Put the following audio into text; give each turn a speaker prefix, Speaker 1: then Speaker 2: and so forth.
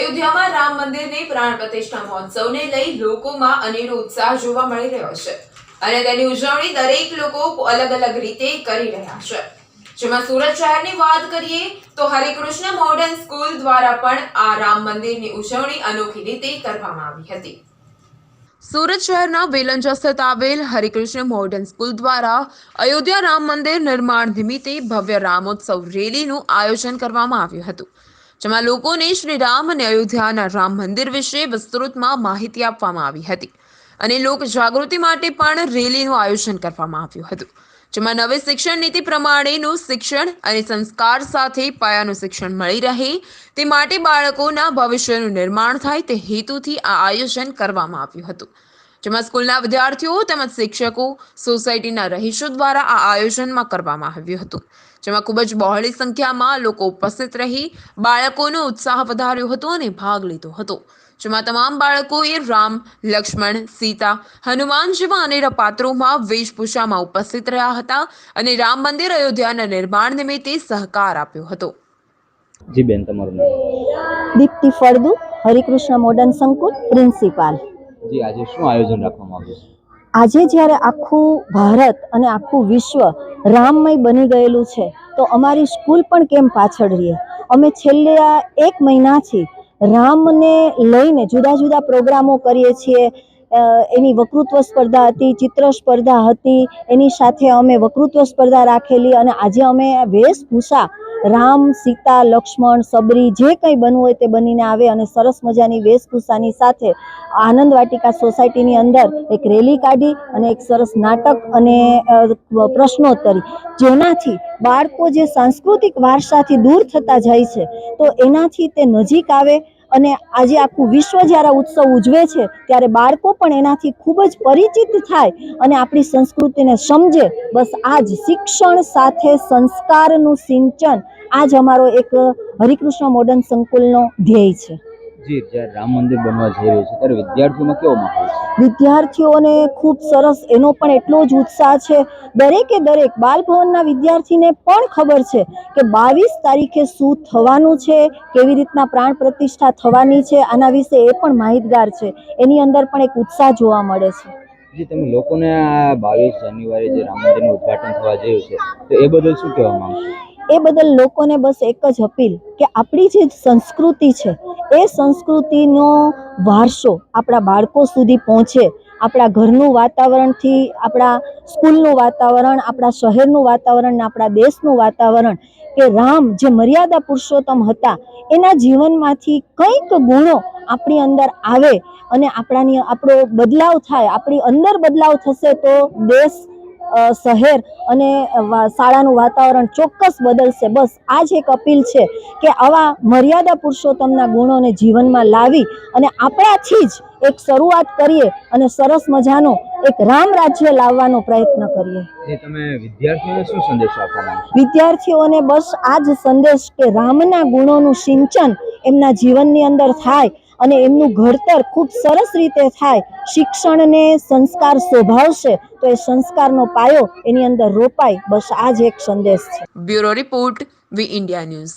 Speaker 1: અયોધ્યામાં રામ મંદિરની પ્રાણ પ્રતિષ્ઠા મહોત્સવને લઈ લોકોમાં અનેરો ઉત્સાહ જોવા મળી રહ્યો છે. અને તેની ઉજવણી દરેક લોકો અલગ અલગ રીતે કરી રહ્યા છે. જેમાં સુરત શહેરની વાત કરીએ તો હરિકૃષ્ણ મોડર્ન સ્કૂલ દ્વારા પણ આ રામ મંદિરની ઉજવણી અનોખી રીતે કરવામાં આવી હતી. સુરત શહેરના વેલંજા સ્થિત આવેલ હરિકૃષ્ણ મોડર્ન સ્કૂલ દ્વારા અયોધ્યા રામ મંદિર નિર્માણ નિમિત્તે ભવ્ય રામોત્સવ રેલીનું આયોજન કરવામાં આવ્યું હતું. જેમાં લોકોને શ્રી રામ અને અયોધ્યાના રામ મંદિર વિશે વિસ્તૃતમાં માહિતી આપવામાં આવી હતી. અને લોક જાગૃતિ માટે પણ રેલીનું આયોજન કરવામાં આવ્યું હતું. જેમાં નવી શિક્ષણ નીતિ પ્રમાણેનું શિક્ષણ અને સંસ્કાર સાથે પાયાનું શિક્ષણ મળી રહે, તે માટે બાળકોના ભવિષ્યનું નિર્માણ થાય તે હેતુથી આ આયોજન કરવામાં આવ્યું હતું. જેમાં સ્કૂલના વિદ્યાર્થીઓ તેમજ શિક્ષકો સોસાયટીના રહીશો દ્વારા આ આયોજનમાં કરવામાં આવ્યું હતું જેમાં ખૂબ જ બહોળી સંખ્યામાં લોકો ઉપસ્થિત રહી બાળકોનો ઉત્સાહ વધાર્યો હતો અને ભાગ લીધો હતો જેમાં તમામ બાળકોએ રામ લક્ષ્મણ સીતા હનુમાન જેવા અનેરા પાત્રોમાં વેશભૂષામાં ઉપસ્થિત રહ્યા હતા અને રામ મંદિર અયોધ્યાના નિર્માણ નિમિત્તે સહકાર આપ્યો હતો.
Speaker 2: જી બેન તમારું નામ?
Speaker 3: દીપ્તિ ફળદુ હરિકૃષ્ણ મોડર્ન સંકુલ પ્રિન્સિપાલ.
Speaker 2: જી, આજે શું આયોજન રાખવામાં આવ્યું છે?
Speaker 3: આજે જ્યારે આખું ભારત અને આખું વિશ્વ રામમય બની ગયેલું છે, તો અમારી સ્કૂલ પણ કેમ પાછળ રહીએ? અમે છેલ્લા એક મહિનાથી રામને લઈને જુદા જુદા પ્રોગ્રામો કરીએ છીએ. એની વકૃત્વ સ્પર્ધા હતી, ચિત્ર સ્પર્ધા હતી, એની સાથે અમે વકૃત્વ સ્પર્ધા રાખેલી અને આજે અમે વેશભૂષા રામ, સીતા, લક્ષ્મણ, સબરી જે કંઈ બનવું હોય તે બનીને આવે અને સરસ મજાની વેશભૂષાની સાથે આનંદ વાટિકા સોસાયટીની અંદર એક રેલી કાઢી અને એક સરસ નાટક અને પ્રશ્નોત્તરી. જેનાથી બાળકો જે સાંસ્કૃતિક વારસાથી દૂર થતા જાય છે, તો એનાથી તે નજીક આવે અને આજે આખું વિશ્વ જ્યારે ઉત્સવ ઉજવે છે, ત્યારે બાળકો પણ એનાથી ખૂબ જ પરિચિત થાય અને આપણી સંસ્કૃતિને સમજે. બસ આ જ શિક્ષણ સાથે સંસ્કારનું સિંચન. આ જ અમારો એક હરિકૃષ્ણ મોડર્ન સંકુલનો ધ્યેય છે.
Speaker 2: જી જ્યારે રામ મંદિર બનવા જઈ રહ્યું છે, ત્યારે વિદ્યાર્થીઓમાં કેવો માહોલ
Speaker 3: વિદ્યાર્થીઓને ખૂબ સરસ એનો પણ એટલો જ ઉત્સાહ છે. દરેકે દરેક બાલભવનના વિદ્યાર્થીને પણ ખબર છે કે બાવીસ તારીખે શું થવાનું છે કેવી રીતના પ્રાણ પ્રતિષ્ઠા થવાની છે આના વિશે એ પણ માહિતગાર છે. એની અંદર પણ એક ઉત્સાહ જોવા મળે છે.
Speaker 2: જી તમે લોકોને આ બાવીસ જાન્યુઆરી જે રામ મંદિરનું ઉદઘાટન થવા જયું છે તો એ બદલ શું કહેવા માંગશો?
Speaker 3: એ બદલ લોકોને બસ એક જ અપીલ કે આપણી જે સંસ્કૃતિ છે એ સંસ્કૃતિનો વારસો આપણા બાળકો સુધી પહોંચે. આપણા ઘરનું વાતાવરણથી આપણા સ્કૂલનું વાતાવરણ, આપણા શહેરનું વાતાવરણ આપણા દેશનું વાતાવરણ કે રામ જે મર્યાદા પુરુષોત્તમ હતા, એના જીવનમાંથી કંઈક ગુણો આપણી અંદર આવે અને આપણાની આપણો બદલાવ થાય, આપણી અંદર બદલાવ થશે તો દેશ શહેર અને શાળાનું વાતાવરણ ચોક્કસ બદલશે. બસ આ જ એક અપીલ છે કે આવા મર્યાદા પુરુષોત્તમના ગુણોને જીવનમાં લાવી અને આપણાથી જ એક શરૂઆત કરીએ અને સરસ મજાનો એક રામ રાજ્ય લાવવાનો પ્રયત્ન કરીએ.
Speaker 2: તમે વિદ્યાર્થીઓને શું સંદેશ આપવા
Speaker 3: વિદ્યાર્થીઓને બસ આ જ સંદેશ કે રામના ગુણોનું સિંચન એમના જીવનની અંદર થાય અને એમનું ઘડતર ખૂબ સરસ રીતે થાય. શિક્ષણને સંસ્કાર શોભાવશે તો એ સંસ્કારનો પાયો એની અંદર રોપાય. બસ આ જ એક સંદેશ છે.
Speaker 1: Bureau report V India news.